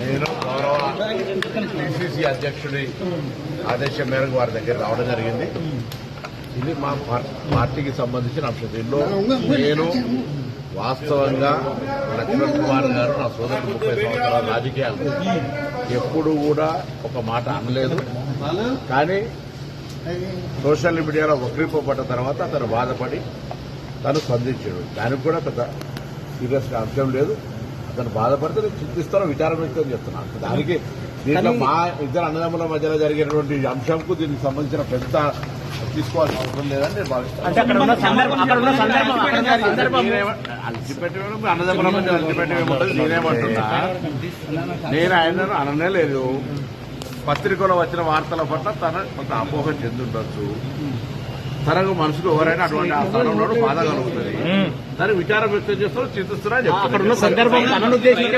నేను గౌరవ పిసిసి అధ్యక్షుడి ఆదేశం మేరకు వారి దగ్గర రావడం జరిగింది. ఇది మా పార్టీకి సంబంధించిన అంశం. దీనిలో నేను వాస్తవంగా లక్ష్మణ్ కుమార్ గారు నా సోదరుడు ముప్పై సంవత్సరాల రాజకీయాలు. ఎప్పుడు కూడా ఒక మాట అనలేదు. కానీ సోషల్ మీడియాలో వక్రీపడ్డ తర్వాత అతను బాధపడి తను స్పందించాడు. దానికి కూడా పెద్ద సీరియస్గా అంశం లేదు. అతను బాధపడితే నేను చింతిస్తాను విచారం వ్యక్తం చేస్తున్నాను దానికి దీంట్లో మా ఇద్దరు అన్నదమ్ముల మధ్యలో జరిగినటువంటి అంశంకు దీనికి సంబంధించిన పెద్ద తీసుకోవాల్సిన అవసరం లేదని నేను భావిస్తాను అన్నదమ్ముల మధ్య నేనేమంటున్నా? నేను ఆయనను అననే లేదు పత్రికలో వచ్చిన వార్తల పట్ల తన కొంత అపోహ చెందుండొచ్చు. తనకు మనసుకు ఎవరైనా అటువంటి ఆ స్థానంలో బాధ కలుగుతుంది. దానికి విచారం వ్యక్తం చేస్తూ చింతిస్తున్నా అక్కడ ఉన్న సందర్భం తనను ఉద్దేశించి